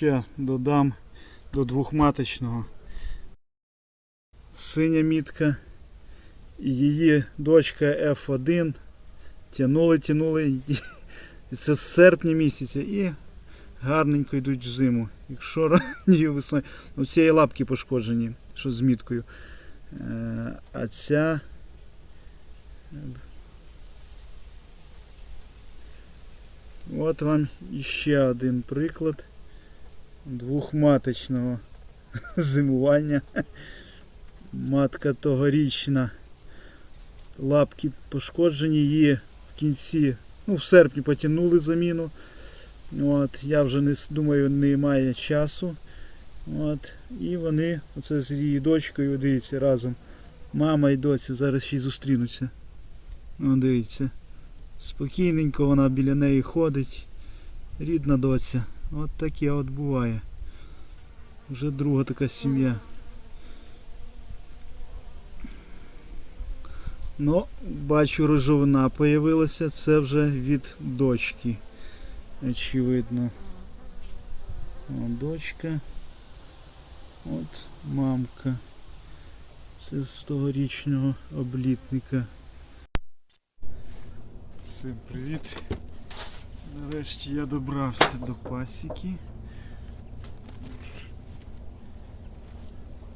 ще додам до двохматочного. Синя мітка і її дочка F1 тянули, тянули. І це з серпня місяця і гарненько йдуть в зиму. Якщо ранньою весною. У цієї лапки пошкоджені, що з міткою. Е, А ця. От вам іще один приклад двохматочного зимування. Матка тогорічна. Лапки пошкоджені, її в кінці, ну в серпні потягнули заміну. От, я вже не думаю, немає часу. От, і вони, оце з її дочкою, дивіться, разом. Мама і доця зараз ще й зустрінуться. О, дивіться. Спокійненько вона біля неї ходить. Рідна доця. От таке от буває. Вже друга така сім'я. Ну, бачу, рожовина появилася. Це вже від дочки. Очевидно. О, дочка. От мамка. Це з тогорічного облітника. Всім привіт. Нарешті я добрався до пасіки.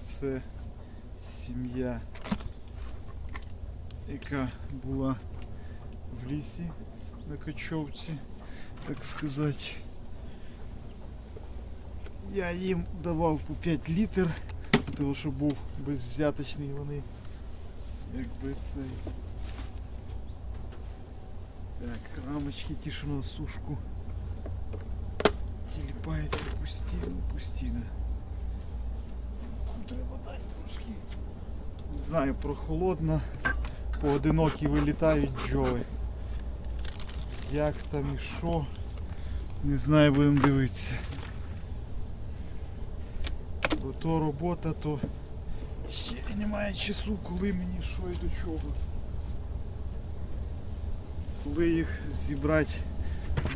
Це сім'я, яка була в лісі на кочовці, так сказати. Я їм давав по 5 літр, тому що був безвзяточний вони. Якби цей. Так, рамочки що на сушку. Тіліпаються постійно, постійно. Треба дати трошки. Не знаю, прохолодно. Поодинокі вилітають бджоли. Як там і що. Не знаю, будемо дивитися. Бо то робота, то ще немає часу, коли мені що і до чого. Коли їх зібрати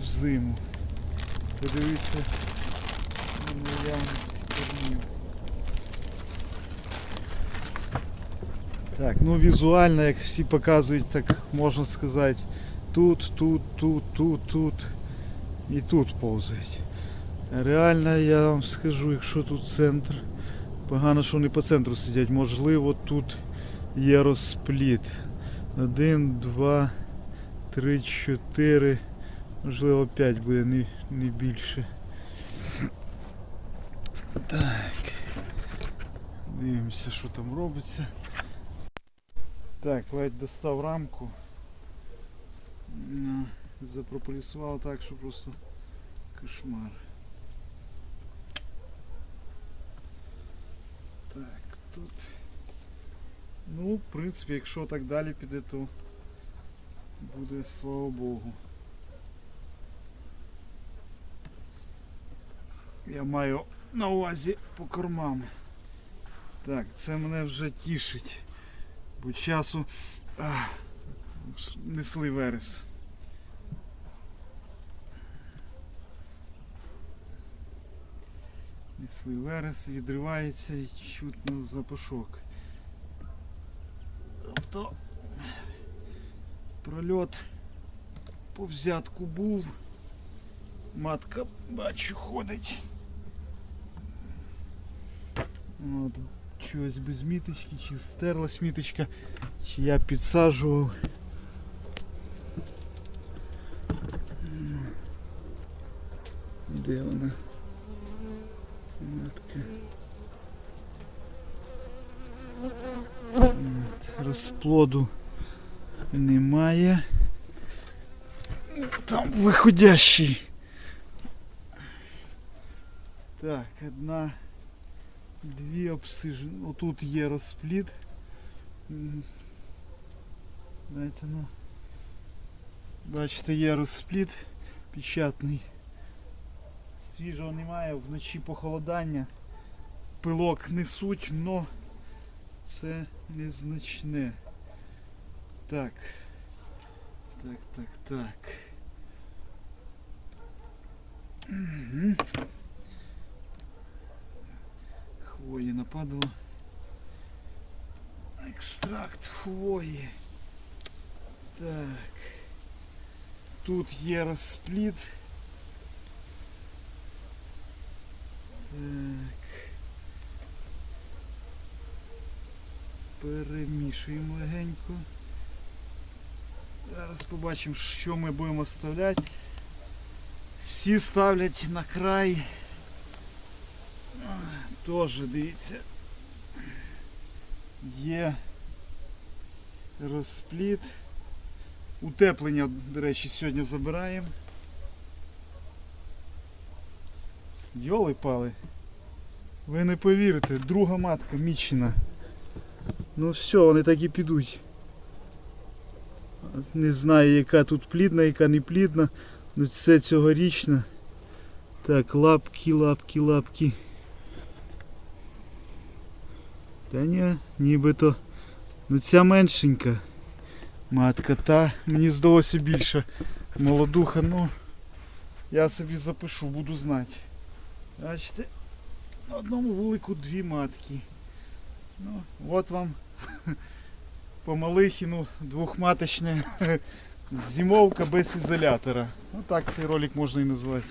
в зиму. Подивіться на наявність кормів. Так, ну візуально, як всі показують, так можна сказати, тут, тут, тут, тут, тут і тут повзають. Реально я вам скажу, якщо тут центр, погано, що вони по центру сидять, можливо тут є розпліт. Один, два, три, чотири, можливо п'ять буде, не, не більше. Так. Дивимося, що там робиться. Так, ледь достав рамку. Ну, Запрополісував так, що просто кошмар. Так, тут. Ну, в принципі, якщо так далі піде, то буде слава Богу. Я маю на увазі по кормам. Так, це мене вже тішить. Бо часу несли верес. Несли верес, відривається і чутно запашок. Тобто прольот по взятку був. Матка бачу ходить. От, чогось без міточки, чи стерлась міточка, чи я підсаджував. Де вона? Матка. От, Розплоду немає. Там виходящий. Так, одна, дві обсижені. Отут є розпліт. М. Дайте ну. Бачите, є розпліт печатний. Свіжого немає, вночі похолодання. Пилок несуть, но це незначне. Так. Так, так, так. Мгм. нападало. Екстракт хвої. Так. Тут є розспліт. Так. Перемішуємо легенько. Зараз побачимо, що ми будемо вставляти. Всі ставлять на край. Теж дивіться. Є розспліт. Утеплення, до речі, сьогодні забираємо. Йоли пали. Ви не повірите, друга матка мічена. Ну все, вони так і підуть. Не знаю, яка тут плідна, яка не плідна. Ну це цьогорічна. Так, лапки, лапки, лапки. Та ні, нібито. Ну ця меншенька. Матка та, мені здалося більше. Молодуха, ну я собі запишу, буду знати. Бачите, на одному вулику дві матки. Ну, от вам по Малихіну двохматочне зимовка без ізолятора. Ну так цей ролик можна і назвати.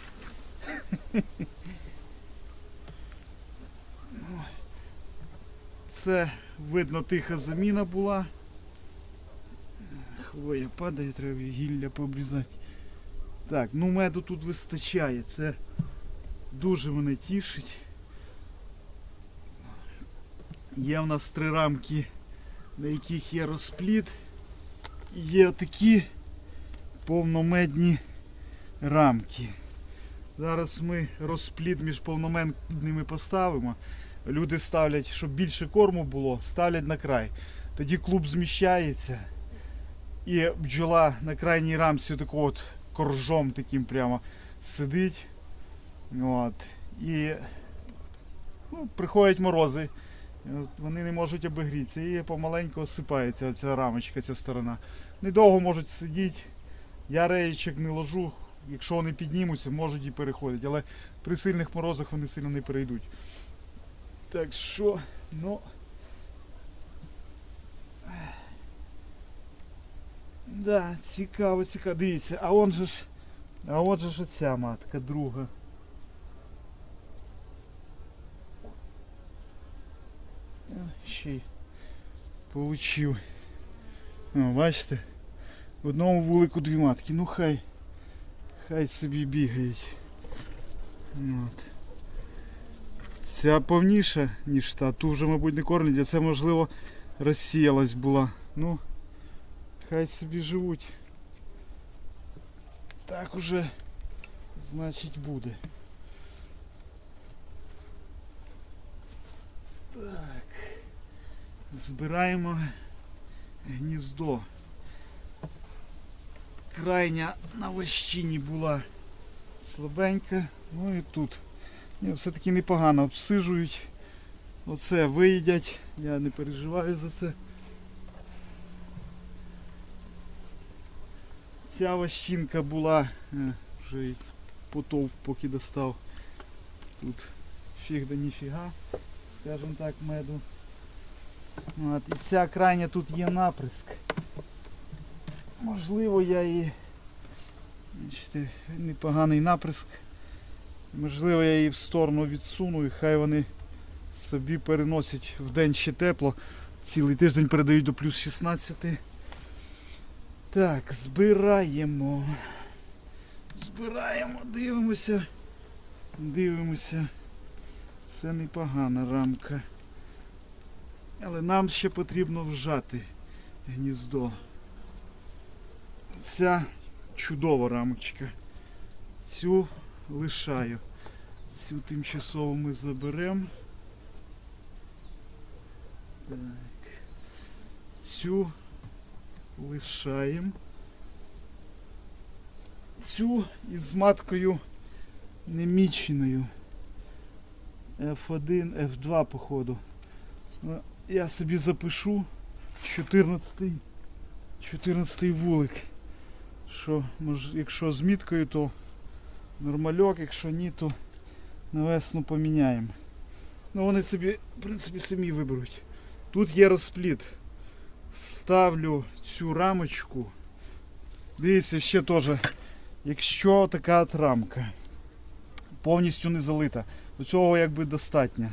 Це видно тиха заміна була. Хвоя падає, треба гілля пообрізати. Так, ну меду тут вистачає. Це дуже мене тішить. Є в нас три рамки, на яких є розпліт. І є такі повномедні рамки. Зараз ми розпліт між повномедними поставимо. Люди ставлять, щоб більше корму було, ставлять на край. Тоді клуб зміщається. І бджола на крайній рамці такого от коржом таким прямо сидить. От. І ну, приходять морози. Вони не можуть обігрітися і помаленьку осипається ця рамочка, ця сторона. Недовго можуть сидіти. Я реєчок не ложу. Якщо вони піднімуться, можуть і переходити. Але при сильних морозах вони сильно не перейдуть. Так що, ну. Да, цікаво, цікаво. Дивіться, а он же ж. А от же ж оця матка, друга. А, Ще получив. О, бачите? В одному вулику дві матки. Ну хай. Хай собі бігають. От. Ця повніша, ніж та. Ту вже, мабуть, не кормлять, а це можливо розсіялась була. Ну, хай собі живуть. Так уже, значить, буде. Збираємо гніздо. Крайня на вощині була слабенька, ну і тут. Все-таки непогано обсижують. Оце виїдять. Я не переживаю за це. Ця ващинка була, е, вже потовп поки достав. Тут фіг да ніфіга, скажімо так, меду. От, і ця крайня тут є наприск. Можливо я і бачите, непоганий наприск. Можливо, я її в сторону відсуну і хай вони собі переносять в день ще тепло. Цілий тиждень передають до плюс 16. Так, збираємо. Збираємо, дивимося. Дивимося. Це непогана рамка. Але нам ще потрібно вжати гніздо. Ця чудова рамочка. Цю лишаю. Цю тимчасово ми заберемо. Так. Цю лишаємо. Цю із маткою неміченою. F1, F2 походу. Я собі запишу 14 14 вулик. Що, може, якщо з міткою, то нормальок, якщо ні, то на весну поміняємо. Ну вони собі, в принципі, самі виберуть. Тут є розпліт. Ставлю цю рамочку. Дивіться, ще теж, якщо така рамка повністю не залита, до цього якби достатньо.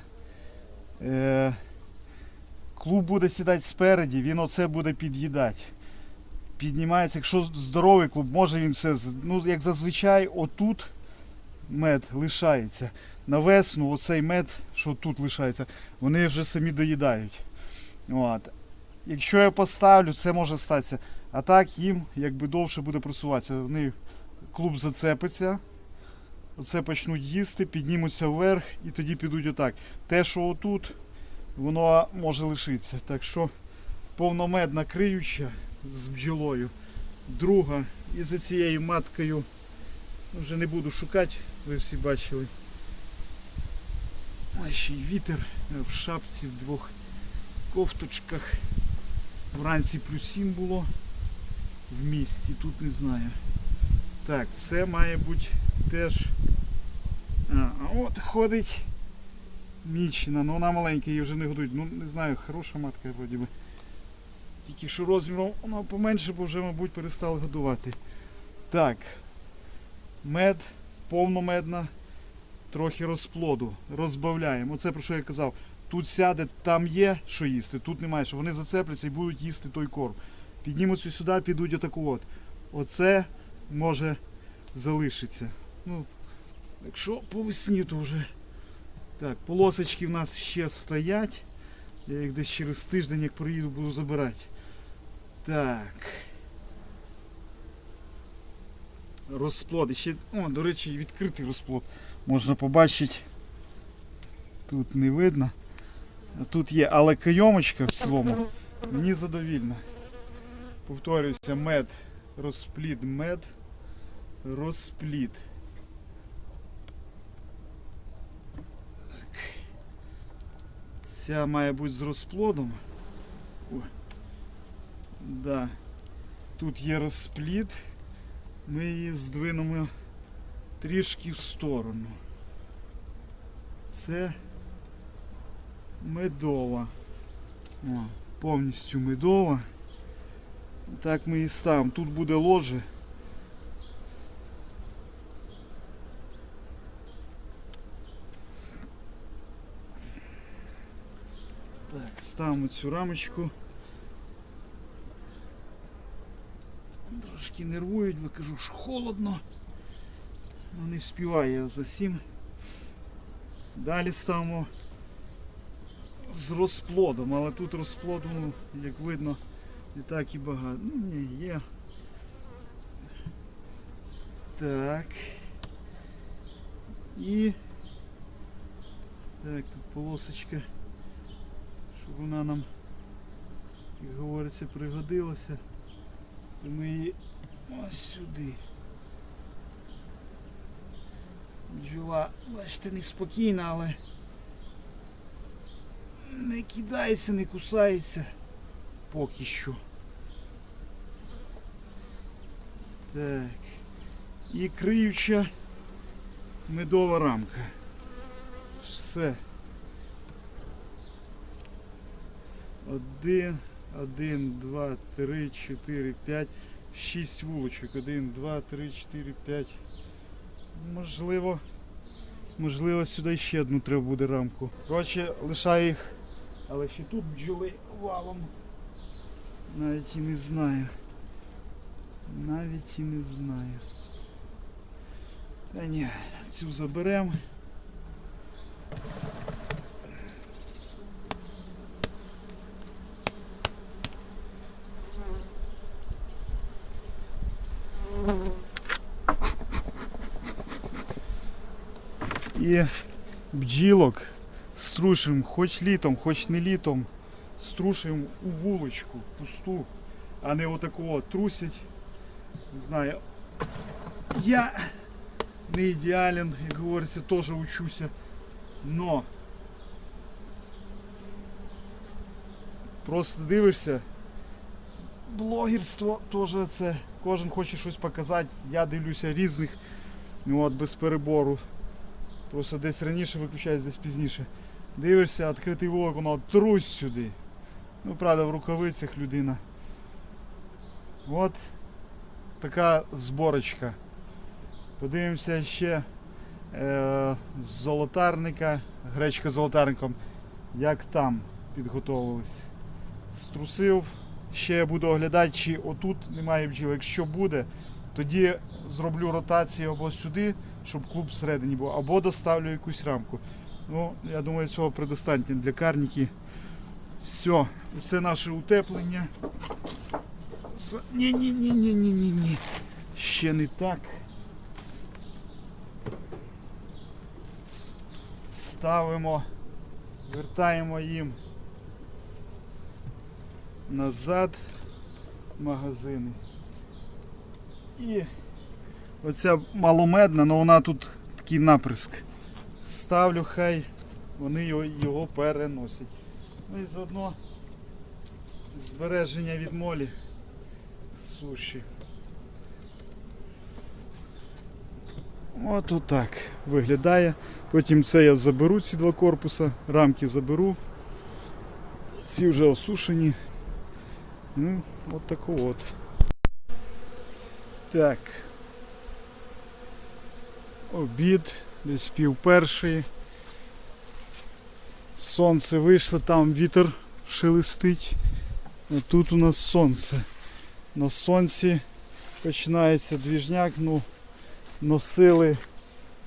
Е, клуб буде сідати спереді, він оце буде під'їдати. Піднімається, якщо здоровий клуб, може він все, ну як зазвичай, отут мед лишається. На весну оцей мед, що тут лишається, вони вже самі доїдають. От. Якщо я поставлю, це може статися. А так їм якби довше буде просуватися. Вони клуб зацепиться, оце почнуть їсти, піднімуться вверх і тоді підуть отак. Те, що отут, воно може лишитися. Так що повномедна криюча з бджолою. Друга і за цією маткою вже не буду шукати, ви всі бачили. Ой, ще й вітер в шапці, в двох кофточках. Вранці плюс 7 було в місті, тут не знаю. Так, це має бути теж. А от ходить Мічина, ну вона маленька, її вже не годують. Ну не знаю, хороша матка вроді би. Тільки що розміром вона поменше, бо вже, мабуть, перестали годувати. Так. Мед, повномедна, трохи розплоду. Розбавляємо. Оце про що я казав. Тут сяде, там є що їсти, тут немає, що вони зацепляться і будуть їсти той корм. Піднімуться сюди, підуть отаку от. Оце може залишиться. Ну, якщо по весні, то вже. Так, полосочки в нас ще стоять. Я їх десь через тиждень, як приїду, буду забирати. Так. Розплод. І Ще, о, до речі, відкритий розплод. Можна побачити. Тут не видно. Тут є, але кайомочка в цілому мені задовільна. Повторююся, мед, розплід, мед, розплід. Ця має бути з розплодом. О. Да. Тут є розплід. Ми її здвинемо трішки в сторону. Це медова. О, повністю медова. Так ми і ставимо. Тут буде ложе. Так, ставимо цю рамочку. Трошки нервують, бо кажу, що холодно. Ну не вспіваю я за сім. Далі ставимо з розплодом, але тут розплоду, ну, як видно, не так і багато. Ну, ні, є. Так. І так, тут полосочка, вона нам, як говориться, пригодилася. То ми її ось сюди. Бджола, бачите, неспокійна, але не кидається, не кусається поки що. Так. І криюча медова рамка. Все. Один, один, два, три, чотири, п'ять, шість вулочок. Один, два, три, чотири, п'ять. Можливо. Можливо, сюди ще одну треба буде рамку. Коротше, лишаю їх. Але ще тут бджоли валом. Навіть і не знаю. Навіть і не знаю. Та ні, цю заберемо. І бджілок струшуємо хоч літом, хоч не літом. Струшуємо у вуличку пусту, а не отаку от трусять. Не знаю. Я не ідеален, як говориться, теж учуся. Но просто дивишся. Блогерство теж це. Кожен хоче щось показати. Я дивлюся різних. Ну от без перебору. Просто десь раніше виключаюсь, десь пізніше. Дивишся, відкритий вулик, трусь сюди. Ну, правда, в рукавицях людина. От така зборочка. Подивимося ще е, з золотарника, гречка з золотарником, як там підготовились. Струсив, ще я буду оглядати, чи отут немає бджіл. Якщо буде, тоді зроблю ротацію або сюди, щоб клуб всередині був, або доставлю якусь рамку. Ну, я думаю, цього предостатньо для карніки. Все, це наше утеплення. Ні, ні, ні, ні, ні, ні, ні. Ще не так. Ставимо, вертаємо їм назад магазини. І оця маломедна, але вона тут такий наприск. Ставлю, хай вони його, його переносять. Ну і заодно збереження від молі суші. От отак виглядає. Потім це я заберу ці два корпуса, рамки заберу. Ці вже осушені. Ну, от таку от. Так. Обід, десь пів першої. Сонце вийшло, там вітер шелестить. А тут у нас сонце. На сонці починається двіжняк, ну носили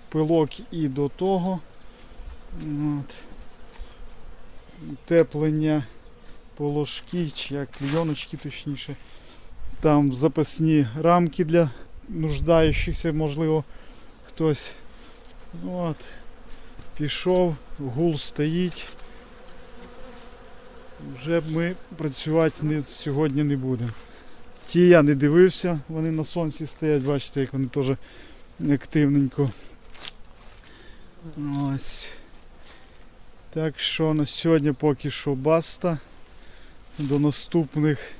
пилок і до того. От. Утеплення положки, чи як клійоночки точніше. Там запасні рамки для нуждаючихся, можливо, хтось. От. Пішов, гул стоїть. Вже ми працювати не, сьогодні не будемо. Ті я не дивився, вони на сонці стоять, бачите, як вони теж активненько. Ось. Так що на сьогодні поки що баста. До наступних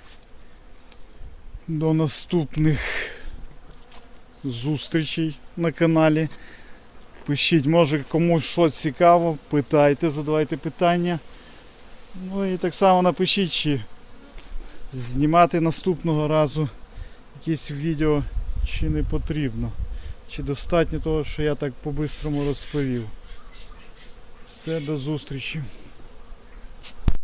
до наступних зустрічей на каналі. Пишіть, може комусь що цікаво, питайте, задавайте питання. Ну і так само напишіть, чи знімати наступного разу якісь відео, чи не потрібно. Чи достатньо того, що я так по-бистрому розповів. Все, до зустрічі.